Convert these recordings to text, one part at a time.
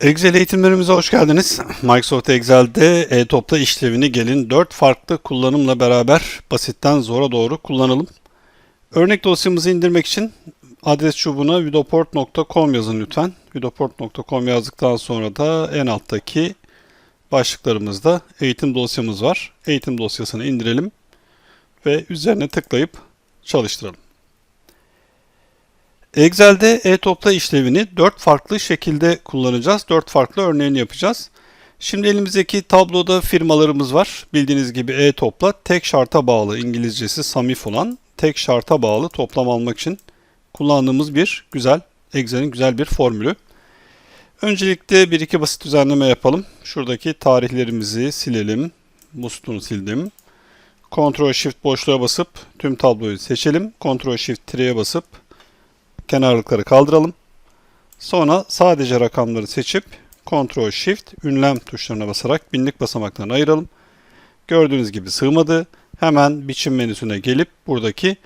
Excel eğitimlerimize hoş geldiniz. Microsoft Excel'de e-topla işlevini gelin 4 farklı kullanımla beraber basitten zora doğru kullanalım. Örnek dosyamızı indirmek için adres çubuğuna vidoport.com yazın lütfen. vidoport.com yazdıktan sonra da en alttaki başlıklarımızda eğitim dosyamız var. Eğitim dosyasını indirelim ve üzerine tıklayıp çalıştıralım. Excel'de e-topla işlevini 4 farklı şekilde kullanacağız. 4 farklı örneğini yapacağız. Şimdi elimizdeki tabloda firmalarımız var. Bildiğiniz gibi e-topla tek şarta bağlı İngilizcesi SAMIF olan tek şarta bağlı toplam almak için kullandığımız bir güzel Excel'in güzel bir formülü. Öncelikle bir iki basit düzenleme yapalım. Şuradaki tarihlerimizi silelim. Bu sütunu sildim. Ctrl Shift boşluğa basıp tüm tabloyu seçelim. Ctrl Shift tireye basıp kenarlıkları kaldıralım. Sonra sadece rakamları seçip Ctrl Shift ünlem tuşlarına basarak binlik basamaklarını ayıralım. Gördüğünüz gibi sığmadı. Hemen biçim menüsüne gelip buradaki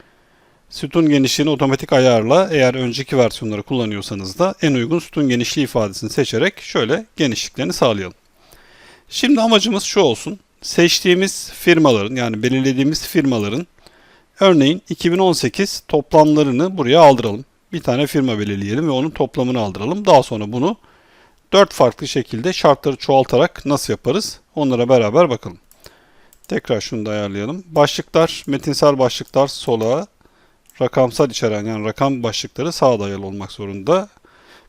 sütun genişliğini otomatik ayarla eğer önceki versiyonları kullanıyorsanız da en uygun sütun genişliği ifadesini seçerek şöyle genişliklerini sağlayalım. Şimdi amacımız şu olsun. Seçtiğimiz firmaların yani belirlediğimiz firmaların örneğin 2018 toplamlarını buraya aldıralım bir tane firma belirleyelim ve onun toplamını aldıralım. Daha sonra bunu dört farklı şekilde şartları çoğaltarak nasıl yaparız? Onlara beraber bakalım. Tekrar şunu da ayarlayalım. Başlıklar, metinsel başlıklar sola, rakamsal içeren yani rakam başlıkları sağa dayalı olmak zorunda.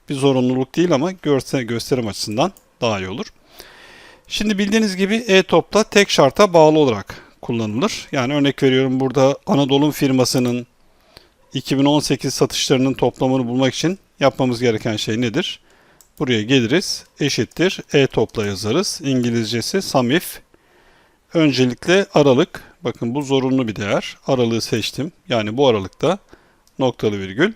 Bir zorunluluk değil ama görse, gösterim açısından daha iyi olur. Şimdi bildiğiniz gibi e-topla tek şarta bağlı olarak kullanılır. Yani örnek veriyorum burada Anadolu firmasının 2018 satışlarının toplamını bulmak için yapmamız gereken şey nedir? Buraya geliriz. Eşittir. E-topla yazarız. İngilizcesi SUMIF. Öncelikle aralık. Bakın bu zorunlu bir değer. Aralığı seçtim. Yani bu aralıkta noktalı virgül.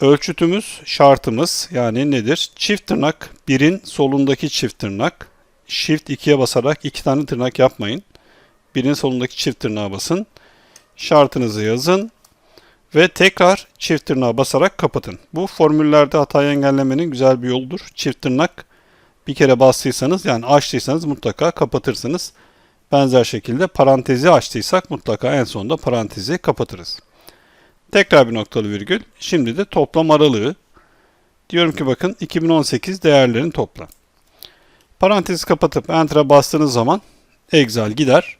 Ölçütümüz, şartımız yani nedir? Çift tırnak 1'in solundaki çift tırnak. Shift 2'ye basarak iki tane tırnak yapmayın. 1'in solundaki çift tırnağa basın. Şartınızı yazın ve tekrar çift tırnağa basarak kapatın. Bu formüllerde hatayı engellemenin güzel bir yoludur. Çift tırnak bir kere bastıysanız yani açtıysanız mutlaka kapatırsınız. Benzer şekilde parantezi açtıysak mutlaka en sonunda parantezi kapatırız. Tekrar bir noktalı virgül. Şimdi de toplam aralığı. Diyorum ki bakın 2018 değerlerin toplam. Parantezi kapatıp Enter'a bastığınız zaman Excel gider.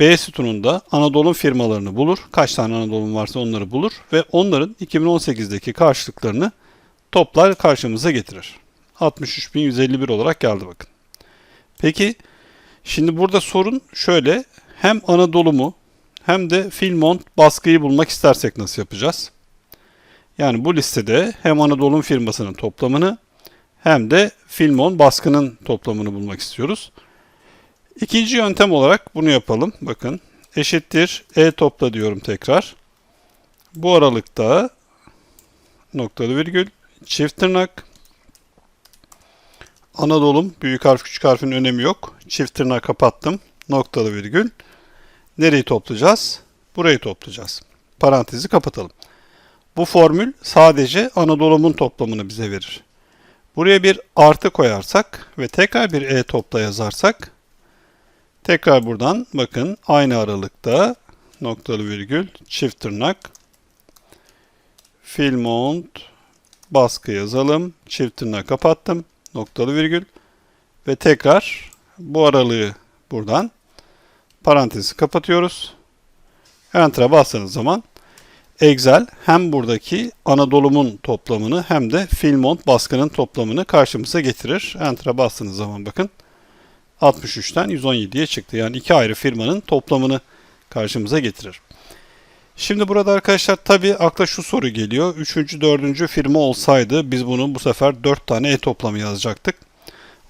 B sütununda Anadolu firmalarını bulur. Kaç tane Anadolu varsa onları bulur ve onların 2018'deki karşılıklarını toplar karşımıza getirir. 63.151 olarak geldi bakın. Peki şimdi burada sorun şöyle. Hem Anadolu mu hem de Filmont baskıyı bulmak istersek nasıl yapacağız? Yani bu listede hem Anadolu'nun firmasının toplamını hem de Filmon baskının toplamını bulmak istiyoruz. İkinci yöntem olarak bunu yapalım. Bakın eşittir e topla diyorum tekrar. Bu aralıkta noktalı virgül çift tırnak Anadolu'm büyük harf küçük harfin önemi yok. Çift tırnak kapattım. Noktalı virgül. Nereyi toplayacağız? Burayı toplayacağız. Parantezi kapatalım. Bu formül sadece Anadolu'mun toplamını bize verir. Buraya bir artı koyarsak ve tekrar bir e topla yazarsak Tekrar buradan bakın aynı aralıkta noktalı virgül çift tırnak fill mount baskı yazalım. Çift tırnak kapattım. Noktalı virgül ve tekrar bu aralığı buradan parantezi kapatıyoruz. Enter'a bastığınız zaman Excel hem buradaki Anadolu'mun toplamını hem de Filmont baskının toplamını karşımıza getirir. Enter'a bastığınız zaman bakın 63'ten 117'ye çıktı. Yani iki ayrı firmanın toplamını karşımıza getirir. Şimdi burada arkadaşlar tabii akla şu soru geliyor. Üçüncü, dördüncü firma olsaydı biz bunu bu sefer dört tane e toplamı yazacaktık.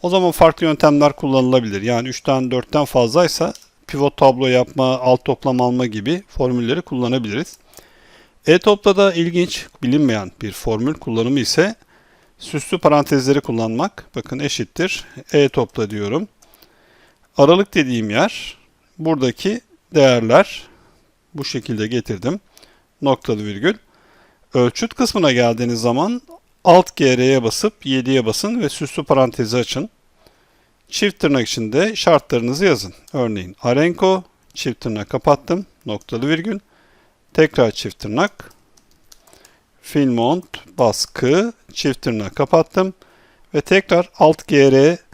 O zaman farklı yöntemler kullanılabilir. Yani 3'ten 4'ten fazlaysa pivot tablo yapma, alt toplam alma gibi formülleri kullanabiliriz. E-topla ilginç, bilinmeyen bir formül kullanımı ise süslü parantezleri kullanmak. Bakın eşittir. E-topla diyorum. Aralık dediğim yer buradaki değerler bu şekilde getirdim. Noktalı virgül. Ölçüt kısmına geldiğiniz zaman Alt GR'ye basıp 7'ye basın ve süslü parantezi açın. Çift tırnak içinde şartlarınızı yazın. Örneğin Arenco, çift tırnak kapattım, noktalı virgül. Tekrar çift tırnak. Filmont, baskı, çift tırnak kapattım. Ve tekrar alt GR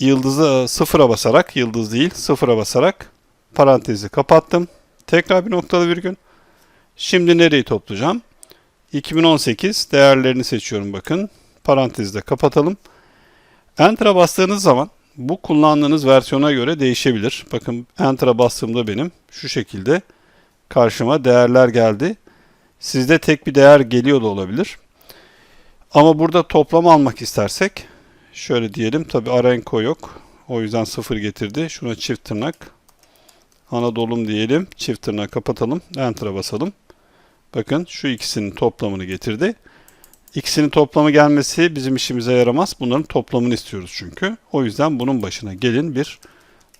yıldızı sıfıra basarak, yıldız değil sıfıra basarak parantezi kapattım. Tekrar bir noktalı virgül. Şimdi nereyi toplayacağım? 2018 değerlerini seçiyorum bakın. Parantezi de kapatalım. Enter'a bastığınız zaman bu kullandığınız versiyona göre değişebilir. Bakın Enter'a bastığımda benim şu şekilde karşıma değerler geldi. Sizde tek bir değer geliyor da olabilir. Ama burada toplam almak istersek şöyle diyelim. Tabi Arenco yok. O yüzden sıfır getirdi. Şuna çift tırnak. Anadolu'm diyelim. Çift tırnak kapatalım. Enter'a basalım. Bakın şu ikisinin toplamını getirdi. İkisinin toplamı gelmesi bizim işimize yaramaz. Bunların toplamını istiyoruz çünkü. O yüzden bunun başına gelin bir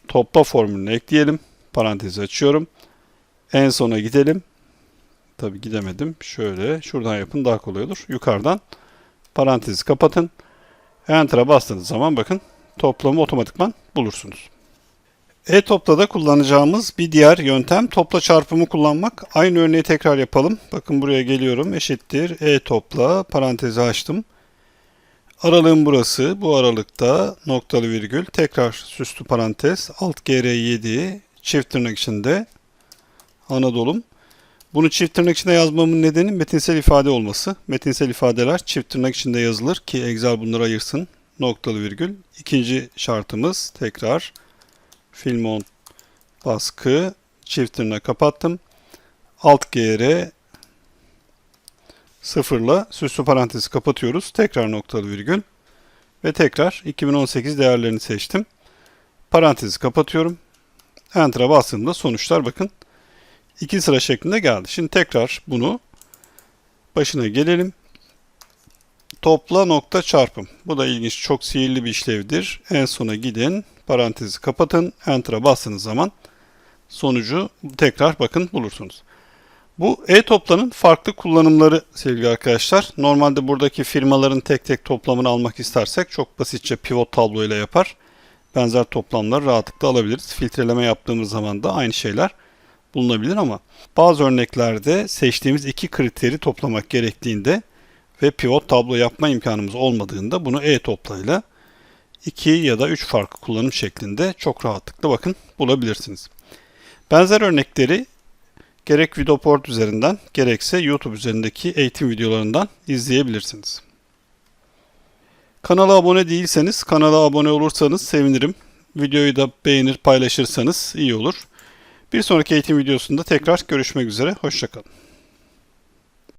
topla formülünü ekleyelim. Parantezi açıyorum. En sona gidelim. Tabi gidemedim. Şöyle şuradan yapın daha kolay olur. Yukarıdan parantezi kapatın. Enter'a bastığınız zaman bakın toplamı otomatikman bulursunuz. E-Top'ta kullanacağımız bir diğer yöntem topla çarpımı kullanmak. Aynı örneği tekrar yapalım. Bakın buraya geliyorum. Eşittir E-Topla parantezi açtım. Aralığım burası. Bu aralıkta noktalı virgül. Tekrar süslü parantez. Alt GR7 çift tırnak içinde Anadolu'm. Bunu çift tırnak içinde yazmamın nedeni metinsel ifade olması. Metinsel ifadeler çift tırnak içinde yazılır ki Excel bunları ayırsın. Noktalı virgül. İkinci şartımız tekrar Filmon baskı çift tırnak kapattım. Alt GR sıfırla süslü parantezi kapatıyoruz. Tekrar noktalı virgül ve tekrar 2018 değerlerini seçtim. Parantezi kapatıyorum. Enter'a bastığımda sonuçlar bakın iki sıra şeklinde geldi. Şimdi tekrar bunu başına gelelim. Topla nokta çarpım. Bu da ilginç, çok sihirli bir işlevdir. En sona gidin, parantezi kapatın, enter'a bastığınız zaman sonucu tekrar bakın bulursunuz. Bu e-toplanın farklı kullanımları sevgili arkadaşlar. Normalde buradaki firmaların tek tek toplamını almak istersek çok basitçe pivot tablo ile yapar. Benzer toplamları rahatlıkla alabiliriz. Filtreleme yaptığımız zaman da aynı şeyler bulunabilir ama bazı örneklerde seçtiğimiz iki kriteri toplamak gerektiğinde ve pivot tablo yapma imkanımız olmadığında bunu e-toplayla 2 ya da 3 farklı kullanım şeklinde çok rahatlıkla bakın bulabilirsiniz. Benzer örnekleri gerek Videoport üzerinden gerekse YouTube üzerindeki eğitim videolarından izleyebilirsiniz. Kanala abone değilseniz kanala abone olursanız sevinirim. Videoyu da beğenir paylaşırsanız iyi olur. Bir sonraki eğitim videosunda tekrar görüşmek üzere. Hoşçakalın.